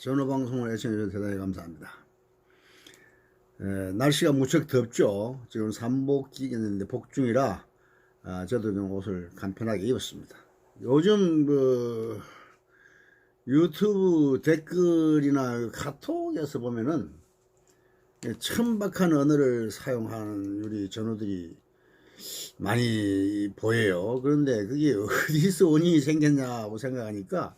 전화방송을 애청해주셔서 대단히 감사합니다. 에, 날씨가 무척 덥죠. 지금 삼복기겠는데 복중이라 아, 저도 좀 옷을 간편하게 입었습니다. 요즘 그 유튜브 댓글이나 카톡에서 보면은 천박한 언어를 사용하는 우리 전우들이 많이 보여요. 그런데 그게 어디서 원인이 생겼냐고 생각하니까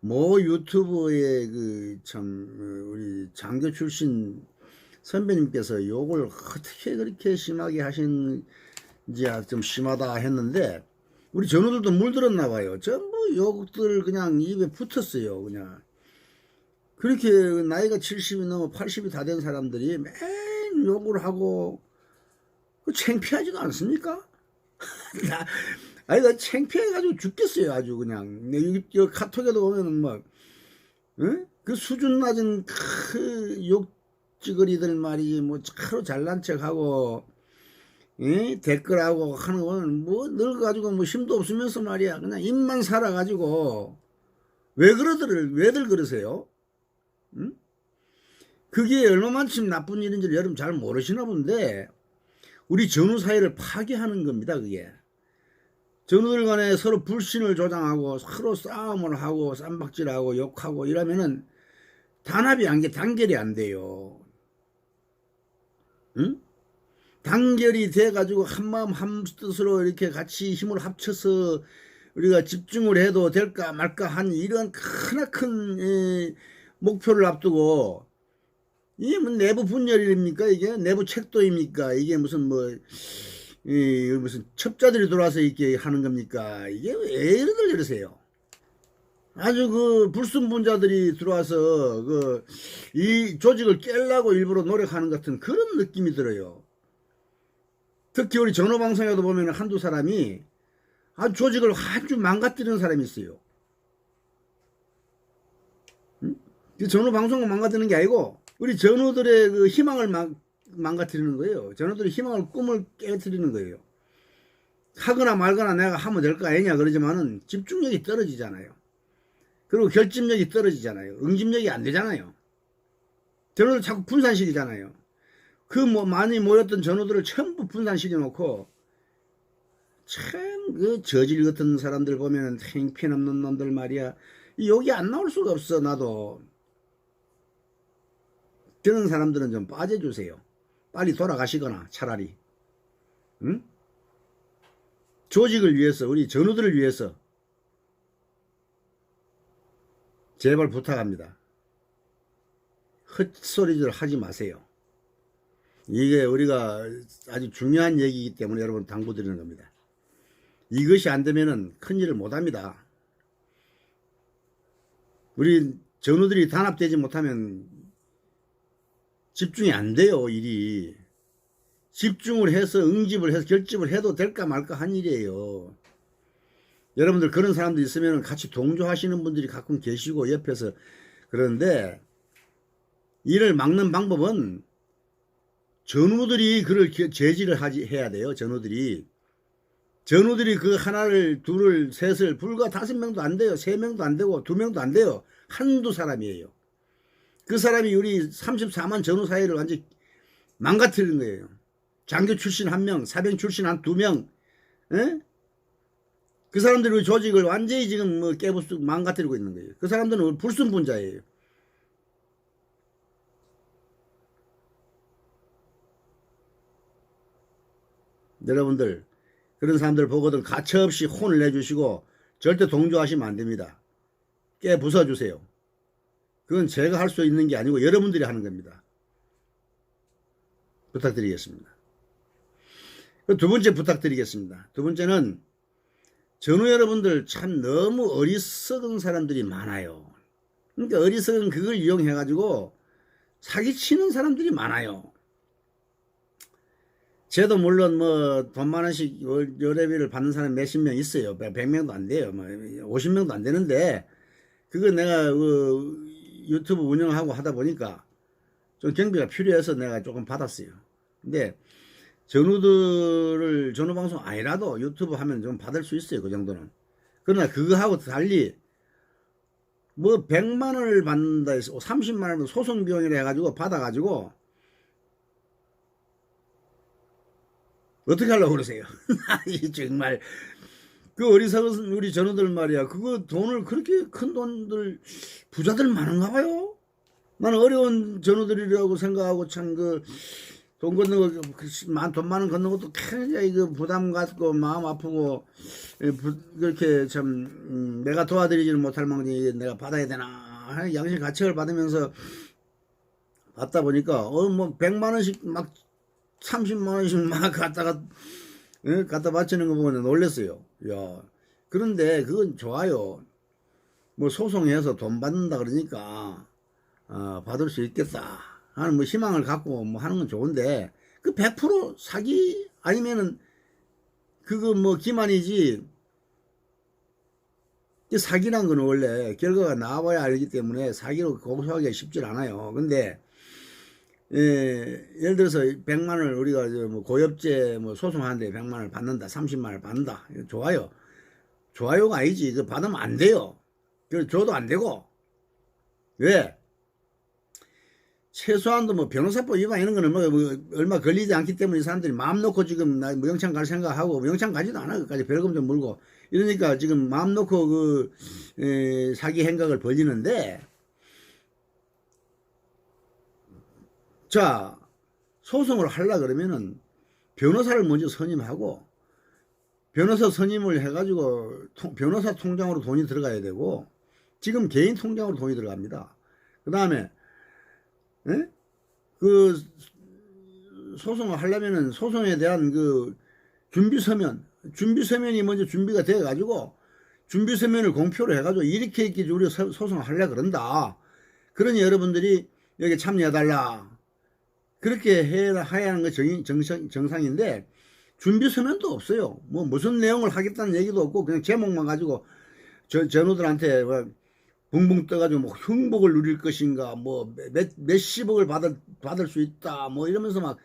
모 유튜브에 그 참 우리 장교 출신 선배님께서 욕을 어떻게 그렇게 심하게 하신지 좀 심하다 했는데 우리 전우들도 물들었나 봐요. 전부 욕들 그냥 입에 붙었어요. 그냥 그렇게 나이가 70이 넘어 80이 다 된 사람들이 맨 욕을 하고 그 창피하지도 않습니까? 나, 아니, 나 창피해가지고 죽겠어요, 아주 그냥. 이 카톡에도 보면은 막, 응? 그 수준 낮은 그 욕지거리들 말이지, 뭐, 차로 잘난 척하고, 예? 댓글하고 하는 거는 뭐, 늙어가지고 뭐 힘도 없으면서 말이야. 그냥 입만 살아가지고, 왜 그러들, 왜들 그러세요? 응? 그게 얼마만큼 나쁜 일인지 여러분 잘 모르시나 본데, 우리 전후 사회를 파괴하는 겁니다, 그게. 전우들 간에 서로 불신을 조장하고 서로 싸움을 하고 쌈박질하고 욕하고 이러면은 단합이 안 돼, 단결이 안 돼요. 응? 단결이 돼가지고 한마음 한뜻으로 이렇게 같이 힘을 합쳐서 우리가 집중을 해도 될까 말까 한 이런 크나큰 에, 목표를 앞두고 이게 뭐 내부 분열입니까 이게 내부 책도입니까 이게 무슨 뭐 이 무슨 첩자들이 돌아서 이렇게 하는 겁니까? 이게 왜 이러들 이러세요? 아주 그 불순분자들이 들어와서 그 이 조직을 깨려고 일부러 노력하는 같은 그런 느낌이 들어요. 특히 우리 전화방송에도 보면 한두 사람이 아주 조직을 아주 망가뜨리는 사람이 있어요. 전후 방송을 망가뜨리는 게 아니고 우리 전우들의 그 희망을 망, 망가뜨리는 거예요. 전우들의 희망을 꿈을 깨뜨리는 거예요. 하거나 말거나 내가 하면 될 거 아니냐 그러지만은 집중력이 떨어지잖아요. 그리고 결집력이 떨어지잖아요. 응집력이 안 되잖아요. 전우들 자꾸 분산시키잖아요. 그 뭐 많이 모였던 전우들을 전부 분산시켜 놓고 참 그 저질 같은 사람들 보면은 행편없는 놈들 말이야. 여기 안 나올 수가 없어 나도. 그런 사람들은 좀 빠져주세요. 빨리 돌아가시거나 차라리. 응? 조직을 위해서 우리 전우들을 위해서 제발 부탁합니다. 헛소리들 하지 마세요. 이게 우리가 아주 중요한 얘기이기 때문에 여러분 당부드리는 겁니다. 이것이 안 되면은 큰일을 못 합니다. 우리 전우들이 단합되지 못하면 집중이 안 돼요, 일이. 집중을 해서 응집을 해서 결집을 해도 될까 말까 한 일이에요. 여러분들 그런 사람들 있으면 같이 동조하시는 분들이 가끔 계시고 옆에서 그러는데 이를 막는 방법은 전우들이 그를 겨- 제지를 하지, 해야 돼요, 전우들이. 전우들이 그 하나를, 둘을, 셋을, 불과 다섯 명도 안 돼요. 세 명도 안 되고, 두 명도 안 돼요. 한두 사람이에요. 그 사람이 우리 34만 전후 사회를 완전히 망가뜨리는 거예요. 장교 출신 한 명, 사병 출신 한 두 명, 에? 그 사람들이 조직을 완전히 지금 뭐 깨부수 망가뜨리고 있는 거예요. 그 사람들은 불순분자예요. 여러분들 그런 사람들 보거든 가차없이 혼을 내주시고 절대 동조하시면 안 됩니다. 깨 부숴주세요. 그건 제가 할 수 있는 게 아니고 여러분들이 하는 겁니다. 부탁드리겠습니다. 그두 번째 부탁드리겠습니다. 두 번째는 전후 여러분들 참 너무 어리석은 사람들이 많아요. 그러니까 어리석은 그걸 이용해가지고 사기치는 사람들이 많아요. 저도 물론 뭐 돈 만 원씩 월- 여례비를 받는 사람 몇십 명 있어요. 100명도 안 돼요. 뭐 50명도 안 되는데 그거 내가 그 유튜브 운영하고 하다 보니까 좀 경비가 필요해서 내가 조금 받았어요. 근데 전우들을 전우 방송 아니라도 유튜브 하면 좀 받을 수 있어요. 그 정도는. 그러나 그거하고 달리 뭐 100만 원을 받는다 해서 30만 원 소송 비용이라 해 가지고 받아 가지고 어떻게 하려고 그러세요? 이 정말 그 어리석은 우리 전우들 말이야. 그거 돈을 그렇게 큰 돈들 부자들 많은가 봐요. 나는 어려운 전우들이라고 생각하고 참 그 돈 걷는 거, 그돈 많은 걷는 것도 굉장히 그 부담 갖고 마음 아프고 예, 부- 그렇게 참 음, 내가 도와드리지는 못할 망정이 내가 받아야 되나. 양심 가책을 받으면서 받다 보니까 어뭐 100만 원씩 막 30만 원씩 막 갖다가 예, 갖다 바치는 거 보고 놀랐어요. 야 그런데 그건 좋아요. 뭐 소송해서 돈 받는다 그러니까 어, 받을 수 있겠다 하는 뭐 희망을 갖고 뭐 하는 건 좋은데 그 100% 사기 아니면은 그거 뭐 기만이지 이 사기란 건 원래 결과가 나와야 알기 때문에 사기로 고소하기가 쉽지 않아요. 근데 예, 예를 들어서 100만 원을 우리가 저뭐 고엽제 뭐 소송하는데 100만 원을 받는다, 30만 원을 받는다. 좋아요. 좋아요가 아니지. 그 받으면 안 돼요. 그 줘도 안 되고. 왜? 최소한도 뭐 변호사법 위반 이런 거는 뭐, 뭐 얼마 걸리지 않기 때문에 이 사람들이 마음 놓고 지금 나 무영창 갈 생각하고 무영창 가지도 않아. 그까지 벌금 좀 물고. 이러니까 지금 마음 놓고 그 에, 사기 행각을 벌리는데 자 소송을 하려 그러면은 변호사를 먼저 선임하고 변호사 선임을 해가지고 통- 변호사 통장으로 돈이 들어가야 되고 지금 개인 통장으로 돈이 들어갑니다. 그 다음에 그 소송을 하려면은 소송에 대한 그 준비 서면 준비 서면이 먼저 준비가 돼 가지고 준비 서면을 공표를 해 가지고 이렇게 이렇게 우리가 소- 소송을 하려 그런다. 그러니 여러분들이 여기 참여해 달라. 그렇게 해야 하는 거 정, 정상, 정상인데 준비 서면도 없어요. 뭐 무슨 내용을 하겠다는 얘기도 없고 그냥 제목만 가지고 저 전우들한테 뭐 붕붕 떠가지고 뭐 흉복을 누릴 것인가 뭐 몇, 몇십억을 받을 받을 수 있다 뭐 이러면서 막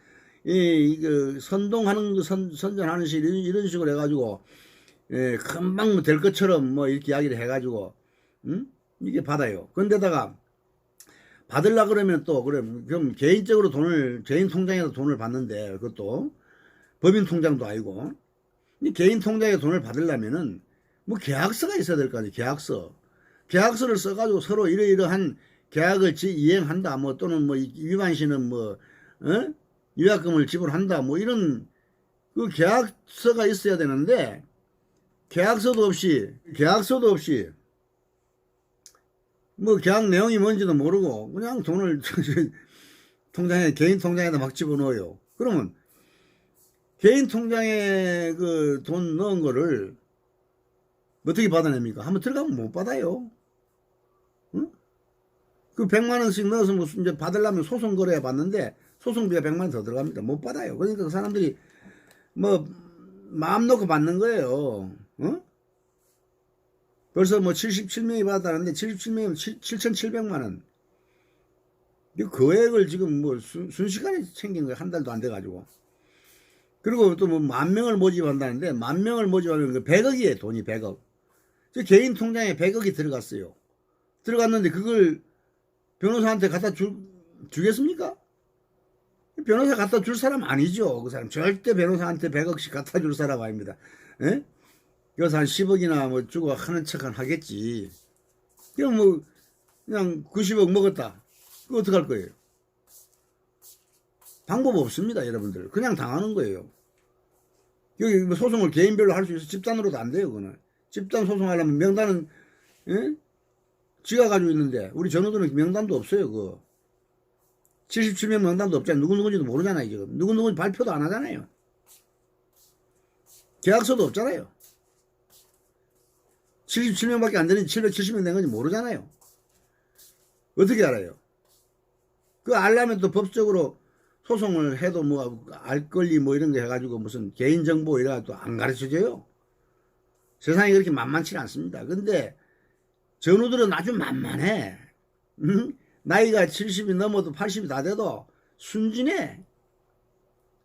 이, 이그 선동하는 거 선, 선전하는 식 이런, 이런 식으로 해가지고 예, 금방 뭐될 것처럼 뭐 이렇게 이야기를 해가지고 음? 이게 받아요. 근데다가 받으려 그러면 또 그럼 그럼 개인적으로 돈을 개인 통장에서 돈을 받는데 그것도 법인 통장도 아니고 이 개인 통장에 돈을 받으려면은 뭐 계약서가 있어야 될 거 아니에요. 계약서. 계약서를 써가지고 서로 이러이러한 계약을 지, 이행한다. 뭐 또는 뭐 위반 시는 뭐 어? 위약금을 지불한다. 뭐 이런 그 계약서가 있어야 되는데 계약서도 없이 계약서도 없이 뭐 계약 내용이 뭔지도 모르고 그냥 돈을 통장에 개인 통장에다 막 집어넣어요. 그러면 개인 통장에 그 돈 넣은 거를 어떻게 받아냅니까? 한번 들어가면 못 받아요. 응? 그 100만 원씩 넣어서 무슨 이제 받으려면 소송 거래해 봤는데 소송비가 100만 원 더 들어갑니다. 못 받아요. 그러니까 그 사람들이 뭐 마음 놓고 받는 거예요. 어? 벌써 뭐 77명이 받았다는데 77명이면 7,700만 원. 이 거액을 지금 뭐 순, 순식간에 챙긴 거예요. 한 달도 안 돼가지고. 그리고 또 뭐 만 명을 모집한다는데 만 명을 모집하면 그 100억이에요. 돈이 100억. 저 개인 통장에 100억이 들어갔어요. 들어갔는데 그걸 변호사한테 갖다 주, 주겠습니까? 변호사 갖다 줄 사람 아니죠. 그 사람 절대 변호사한테 100억씩 갖다 줄 사람 아닙니다. 예? 그래서 한 10억이나 뭐 주고 하는 척은 하겠지. 그럼 뭐 그냥 90억 먹었다. 그거 어떡할 거예요? 방법 없습니다, 여러분들. 그냥 당하는 거예요. 여기 뭐 소송을 개인별로 할 수 있어. 집단으로도 안 돼요, 그거는. 집단 소송하려면 명단은, 예? 지가 가지고 있는데, 우리 전우들은 명단도 없어요, 그거. 77명 명단도 없잖아요. 누구누구인지도 모르잖아요, 지금. 누구누구인지 발표도 안 하잖아요. 계약서도 없잖아요. 77명밖에 안 되는지 770명 된 건지 모르잖아요. 어떻게 알아요? 그 알려면 또 법적으로 소송을 해도 뭐 알 권리 뭐 이런 거 해가지고 무슨 개인정보 이래가 또 안 가르쳐줘요. 세상이 그렇게 만만치 않습니다. 근데 전우들은 아주 만만해. 응? 나이가 70이 넘어도 80이 다 돼도 순진해.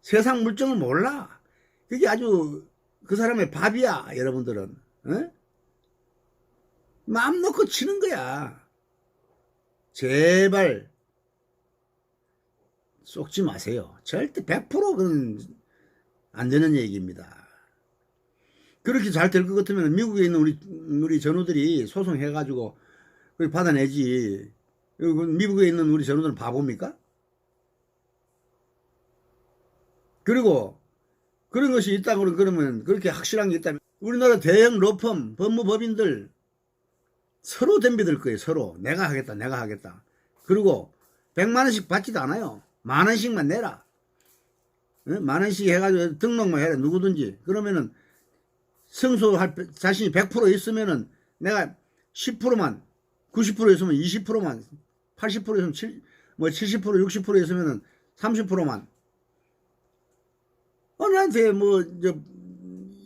세상 물정을 몰라. 그게 아주 그 사람의 밥이야, 여러분들은. 응? 마음 놓고 치는 거야. 제발 속지 마세요. 절대 100%는 안 되는 얘기입니다. 그렇게 잘 될 것 같으면 미국에 있는 우리 우리 전우들이 소송해 가지고 그걸 받아내지. 미국에 있는 우리 전우들은 바보입니까? 그리고 그런 것이 있다고 그러면 그렇게 확실한 게 있다면 우리나라 대형 로펌 법무법인들 서로 덤비들 거예요. 서로 내가 하겠다, 내가 하겠다. 그리고 100만 원씩 받지도 않아요. 만 원씩만 내라. 응? 만 원씩 해가지고 등록만 해라. 누구든지. 그러면은 승소할 자신이 100% 있으면은 내가 10%만 90% 있으면 20%만 80% 있으면 7, 뭐 70% 60% 있으면은 30%만 어 나한테 뭐저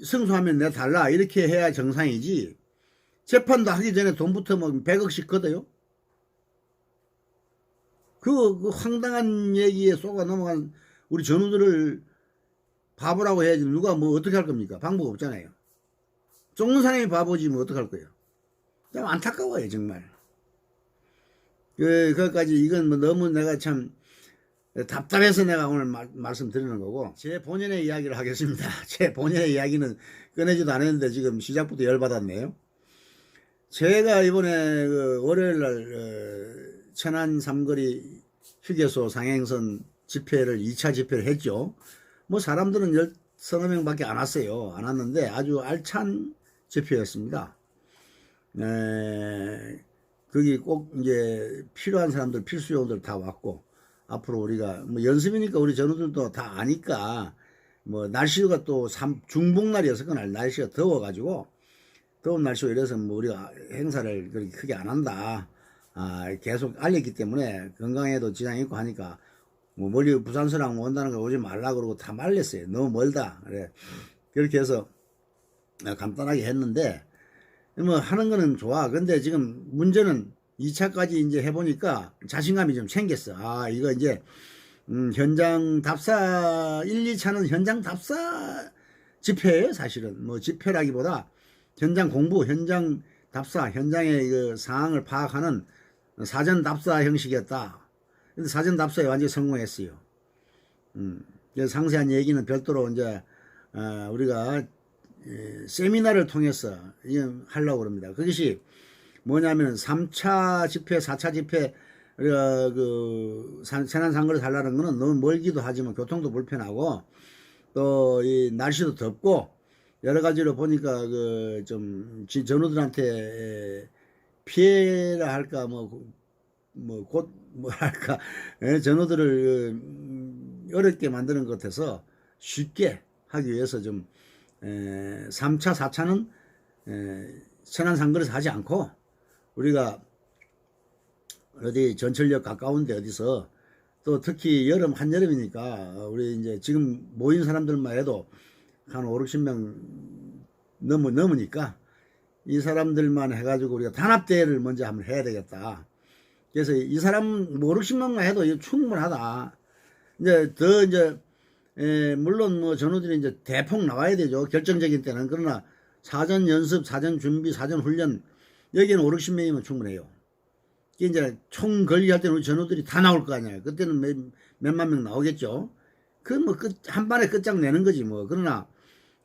승소하면 내가 달라 이렇게 해야 정상이지 재판도 하기 전에 돈부터 뭐 100억씩 걷어요 그, 그 황당한 얘기에 쏘가 넘어간 우리 전우들을 바보라고 해야지 누가 뭐 어떻게 할 겁니까 방법 없잖아요 쫓는 사람이 바보지 뭐 어떡할 거예요. 참 안타까워요 정말. 그, 그까지 이건 뭐 너무 내가 참 답답해서 내가 오늘 말, 말씀드리는 거고 제 본연의 이야기를 하겠습니다. 제 본연의 이야기는 꺼내지도 않았는데 지금 시작부터 열받았네요. 제가 이번에 그 월요일 날 어, 천안 삼거리 휴게소 상행선 집회를 2차 집회를 했죠. 뭐 사람들은 열 서너 명밖에 안 왔어요. 안 왔는데 아주 알찬 집회였습니다. 에, 거기 꼭 이제 필요한 사람들 필수 요원들 다 왔고 앞으로 우리가 뭐 연습이니까 우리 전우들도 다 아니까 뭐 날씨가 또 삼, 중복날이어서 그날 날씨가 더워가지고 더운 날씨고 이래서 뭐 우리가 행사를 그렇게 크게 안 한다. 아, 계속 알렸기 때문에 건강에도 지장이 있고 하니까 뭐 멀리 부산서랑 온다는 걸 오지 말라 그러고 다 말렸어요. 너무 멀다. 그래. 그렇게 해서 간단하게 했는데 뭐 하는 거는 좋아. 근데 지금 문제는 2차까지 이제 해보니까 자신감이 좀 생겼어. 아, 이거 이제, 음, 현장 답사, 1, 2차는 현장 답사 집회예요, 사실은. 뭐 집회라기보다 현장 공부, 현장 답사, 현장의 그 상황을 파악하는 사전 답사 형식이었다. 근데 사전 답사에 완전히 성공했어요. 음, 상세한 얘기는 별도로 이제, 어, 우리가 예, 세미나를 통해서 하려고 그럽니다. 그것이 뭐냐면 3차 집회, 4차 집회 우리가 그 세난 상거를 살라는 거는 너무 멀기도 하지만 교통도 불편하고 또 이 날씨도 덥고 여러 가지로 보니까 그 좀 전우들한테 피해라 할까 뭐뭐곧 뭐랄까 예, 전우들을 음, 어렵게 만드는 것 같아서 쉽게 하기 위해서 좀 에, 3차, 4차는 에, 천안 상거리에서 하지 않고 우리가 어디 전철역 가까운데 어디서 또 특히 여름 한여름이니까 우리 이제 지금 모인 사람들만 해도 한 5, 60명 넘어 넘으니까 이 사람들만 해가지고 우리가 단합대회를 먼저 한번 해야 되겠다. 그래서 이 사람 뭐 5, 60명만 해도 충분하다. 이제 더 이제 에, 물론 뭐 전우들이 이제 대폭 나와야 되죠. 결정적인 때는. 그러나 사전 연습, 사전 준비, 사전 훈련 여기는 5, 60명이면 충분해요. 이제 총 관리할 때는 우리 전우들이 다 나올 거 아니에요. 그때는 몇, 몇만 명 나오겠죠. 그건 뭐 끝, 한 번에 끝장 내는 거지 뭐. 그러나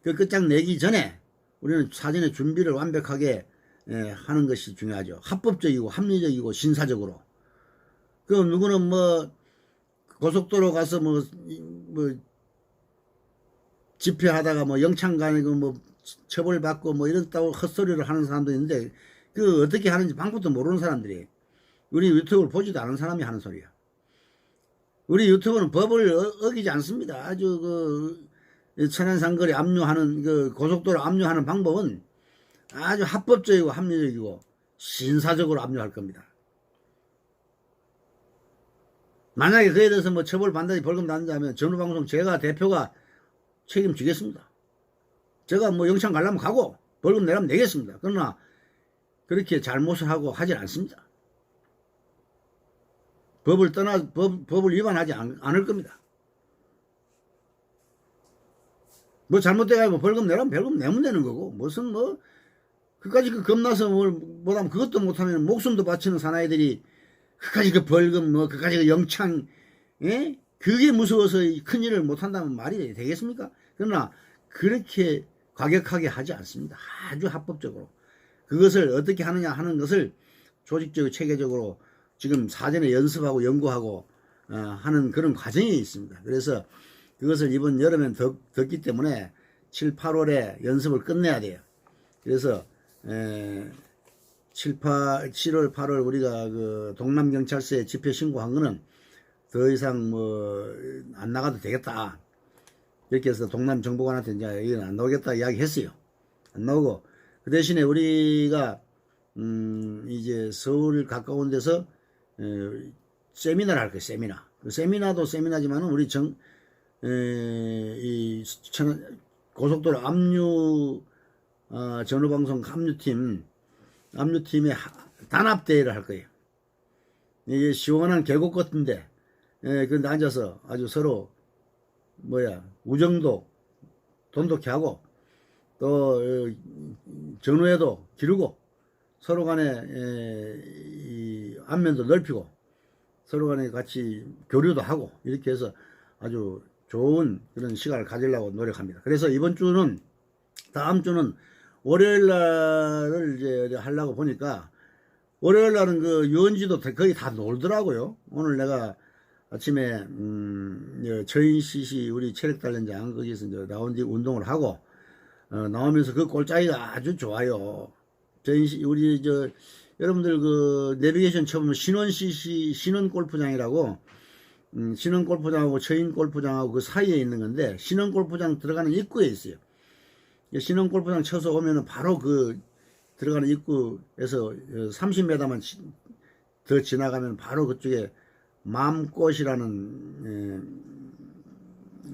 그 끝장 내기 전에 우리는 사전에 준비를 완벽하게 예, 하는 것이 중요하죠. 합법적이고 합리적이고 신사적으로. 그 누구는 뭐 고속도로 가서 뭐, 뭐 집회하다가 뭐 영창 가고 뭐 처벌받고 뭐 이렇다고 헛소리를 하는 사람도 있는데 그 어떻게 하는지 방법도 모르는 사람들이 우리 유튜브를 보지도 않은 사람이 하는 소리야. 우리 유튜브는 법을 어, 기지 않습니다. 아주 그 천안상거리 압류하는 그 고속도로 압류하는 방법은 아주 합법적이고 합리적이고 신사적으로 압류할 겁니다. 만약에 그에 대해서 뭐 처벌 받는다든지 벌금 받는다면 전후방송 제가 대표가 책임지겠습니다. 제가 뭐 영창 가려면 가고 벌금 내라면 내겠습니다. 그러나 그렇게 잘못을 하고 하질 않습니다. 법을 떠나 법, 법을 위반하지 않, 않을 겁니다. 뭐 잘못돼가지고 벌금 내라면 벌금 내면 되는 거고 무슨 뭐 그까지 그 겁나서 뭘 못하면 그것도 못하면 목숨도 바치는 사나이들이 그까지 그 벌금 뭐 그까지 그 영창 예? 그게 무서워서 이 큰일을 못한다면 말이 되겠습니까? 그러나 그렇게 과격하게 하지 않습니다. 아주 합법적으로 그것을 어떻게 하느냐 하는 것을 조직적으로 체계적으로 지금 사전에 연습하고 연구하고 어, 하는 그런 과정이 있습니다. 그래서 그것을 이번 여름엔 더, 덥기 때문에 7, 8월에 연습을 끝내야 돼요. 그래서 에, 7, 8, 7월, 8월 우리가 그 동남경찰서에 집회 신고한 거는 더 이상 뭐 안 나가도 되겠다. 이렇게 해서 동남 정보관한테 이제 여기는 안 나오겠다 이야기했어요. 안 나오고 그 대신에 우리가 음 이제 서울 가까운 데서 에, 세미나를 할 거예요. 세미나. 그 세미나도 세미나지만은 우리 정 에, 이 천- 고속도로 압류 어, 전후방송 압류팀 압류팀의 하- 단합대회를 할 거예요. 이게 시원한 계곡 같은데 예, 근데 앉아서 아주 서로 뭐야 우정도 돈독히 하고 또 어, 전후에도 기르고 서로 간에 에, 이 안면도 넓히고 서로 간에 같이 교류도 하고 이렇게 해서 아주 좋은 그런 시간을 가지려고 노력합니다. 그래서 이번 주는 다음 주는 월요일 날을 이제 하려고 보니까 월요일 날은 그 유원지도 거의 다 놀더라고요. 오늘 내가 아침에 음, 저 저인시시 우리 체력 단련장 거기서 이제 나온 뒤 운동을 하고 어, 나오면서 그 꼴짜기가 아주 좋아요. 저인시 우리 저 여러분들 그 내비게이션 쳐보면 신원시시 신원 골프장이라고 음, 신원 골프장하고 처인 골프장하고 그 사이에 있는 건데 신원 골프장 들어가는 입구에 있어요. 신원 골프장 쳐서 오면은 바로 그 들어가는 입구에서 30m만 더 지나가면 바로 그쪽에 맘꽃이라는 에,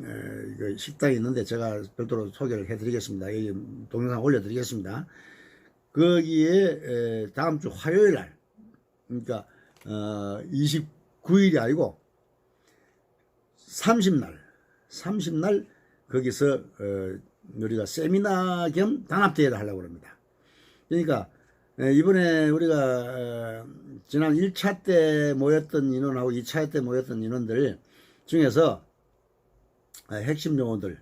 에, 이거 식당이 있는데 제가 별도로 소개를 해드리겠습니다. 여기 동영상 올려드리겠습니다. 거기에 에, 다음 주 화요일 날, 그러니까 어, 29일이 아니고 30날, 30날 거기서 어, 우리가 세미나 겸 단합대회를 하려고 합니다. 그러니까 에, 이번에 우리가 어, 지난 1차 때 모였던 인원하고 2차 때 모였던 인원들 중에서 아, 핵심 요원들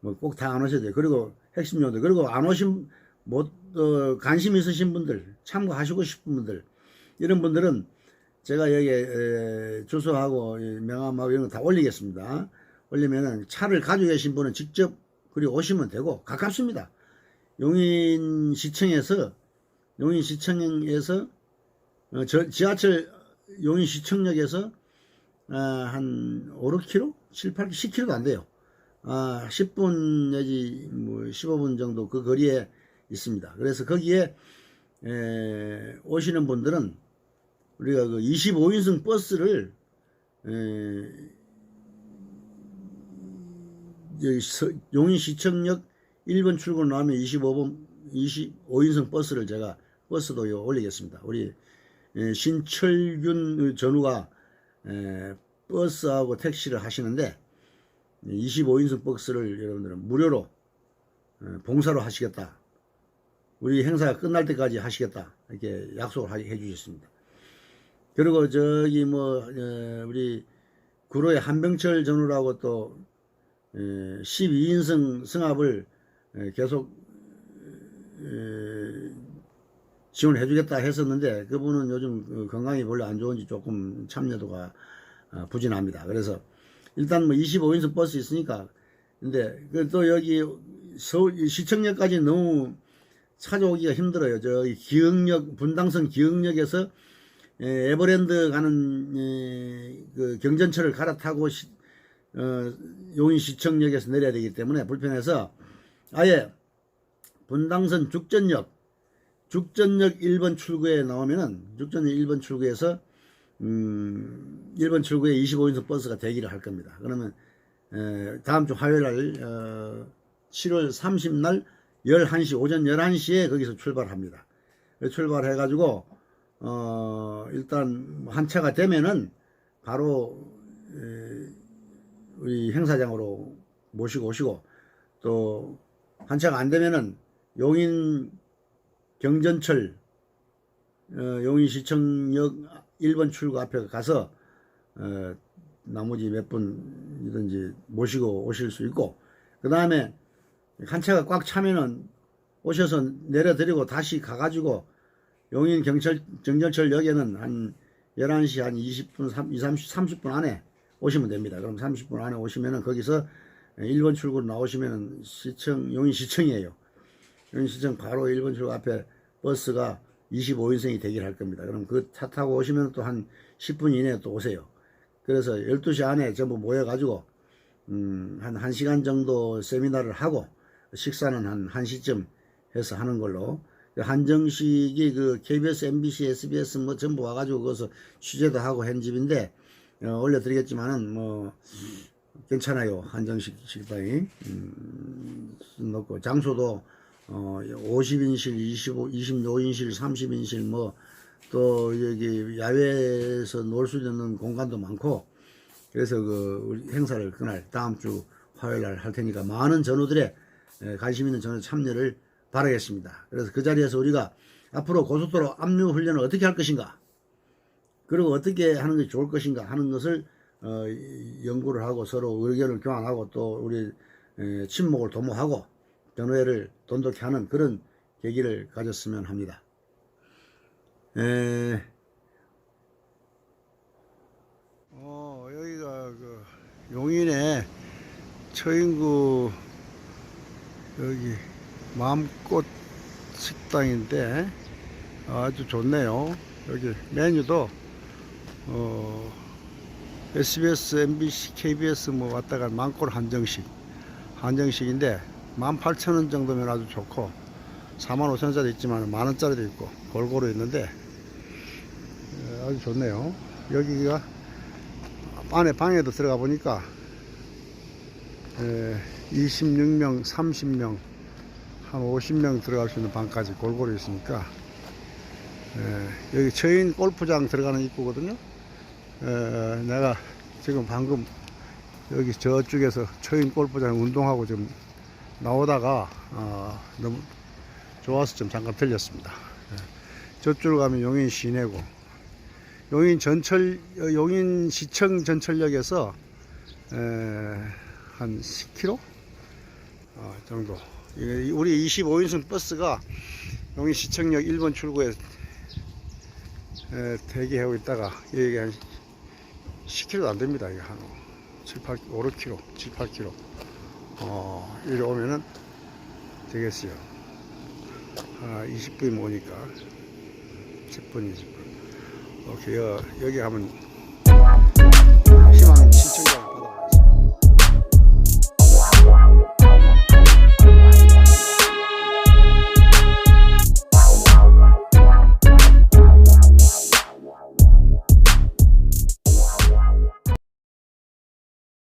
뭐 꼭 다 안 오셔도 돼요. 그리고 핵심 요원들 그리고 안 오신 못 어, 관심 있으신 분들 참가하시고 싶은 분들 이런 분들은 제가 여기에 에, 주소하고 이 명함하고 이런 거 다 올리겠습니다. 올리면은 차를 가지고 계신 분은 직접 그리 오시면 되고 가깝습니다. 용인시청에서 용인시청에서 어, 저, 지하철 용인시청역에서 아, 한 5, 6km? 7, 8km, 10km도 안 돼요. 아, 10분 내지 뭐 15분 정도 그 거리에 있습니다. 그래서 거기에 에, 오시는 분들은 우리가 그 25인승 버스를 용인시청역 1번 출근 나오면 25번 25인승 버스를 제가 버스도 요 올리겠습니다. 우리 에, 신철균 전우가 에, 버스하고 택시를 하시는데 25인승 버스를 여러분들은 무료로 에, 봉사로 하시겠다. 우리 행사가 끝날 때까지 하시겠다. 이렇게 약속을 하- 해 주셨습니다. 그리고 저기 뭐 에, 우리 구로의 한병철 전우라고 또 에, 12인승 승합을 에, 계속 에, 지원해 주겠다 했었는데 그분은 요즘 그 건강이 별로 안 좋은지 조금 참여도가 어, 부진합니다. 그래서 일단 뭐 25인승 버스 있으니까 근데 그또 여기 서울 이 시청역까지 너무 찾아오기가 힘들어요. 저기 기흥역 분당선 기흥역에서 에, 에버랜드 가는 에, 그 경전철을 갈아타고 시, 어, 용인시청역에서 내려야 되기 때문에 불편해서 아예 분당선 죽전역 죽전역 1번 출구에 나오면은 죽전역 1번 출구에서 음, 1번 출구에 25인승 버스가 대기를 할 겁니다. 그러면 에, 다음 주 화요일 날 어, 7월 30날 11시 오전 11시에 거기서 출발합니다. 출발해 가지고 어, 일단 한 차가 되면은 바로 에, 우리 행사장으로 모시고 오시고 또 한 차가 안 되면은 용인 경전철 어, 용인시청역 1번 출구 앞에 가서 어, 나머지 몇 분이든지 모시고 오실 수 있고 그 다음에 한 차가 꽉 차면은 오셔서 내려드리고 다시 가가지고 용인 경철 정전철역에는 한 11시 한 20분, 3, 30, 30분 안에 오시면 됩니다. 그럼 30분 안에 오시면은 거기서 1번 출구로 나오시면은 시청, 용인 시청이에요. 용인 시청 바로 1번 출구 앞에 버스가 25인승이 대기할 겁니다. 그럼 그 차 타고 오시면 또 한 10분 이내에 또 오세요. 그래서 12시 안에 전부 모여가지고, 음, 한 1시간 정도 세미나를 하고, 식사는 한 1시쯤 해서 하는 걸로. 한정식이 그 KBS, MBC, SBS 뭐 전부 와가지고 거기서 취재도 하고 한 집인데, 어, 올려드리겠지만은 뭐, 괜찮아요. 한정식 식당이. 음, 넣고, 장소도 어, 50인실, 25, 26인실, 30인실, 뭐, 또, 여기, 야외에서 놀 수 있는 공간도 많고, 그래서 그, 우리 행사를 그날, 다음 주 화요일 날 할 테니까, 많은 전우들의 에, 관심 있는 전우 참여를 바라겠습니다. 그래서 그 자리에서 우리가 앞으로 고속도로 압류 훈련을 어떻게 할 것인가, 그리고 어떻게 하는 것이 좋을 것인가 하는 것을, 어, 이- 연구를 하고 서로 의견을 교환하고 또 우리, 에, 친목을 도모하고, 변호회를 돈독히 하는 그런 계기를 가졌으면 합니다. 에... 어, 여기가 그 용인의 처인구 여기 마음꽃 식당인데 아주 좋네요. 여기 메뉴도 어, SBS, MBC, KBS 뭐 왔다가 만골 한정식 한정식인데 18,000원 정도면 아주 좋고 45,000원짜리 있지만 만원짜리도 있고 골고루 있는데 에, 아주 좋네요 여기가 안에 방에도 들어가 보니까 에, 26명 30명 한 50명 들어갈 수 있는 방까지 골고루 있으니까 에, 여기 처인 골프장 들어가는 입구거든요 에, 내가 지금 방금 여기 저쪽에서 처인 골프장 운동하고 좀 나오다가 어, 너무 좋아서 좀 잠깐 들렸습니다. 예. 저쪽으로 가면 용인 시내고 용인 전철 어, 용인 시청 전철역에서 에, 한 10km 어, 정도. 우리 25인승 버스가 용인 시청역 1번 출구에 에, 대기하고 있다가 여기 한 10km도 안 됩니다. 이게 한 7, 8, 5, 6km, 7, 8km. 어, 이리 오면은 되겠어요. 아, 20분이면 오니까. 10분, 20분. 오케이, 여, 여기 희망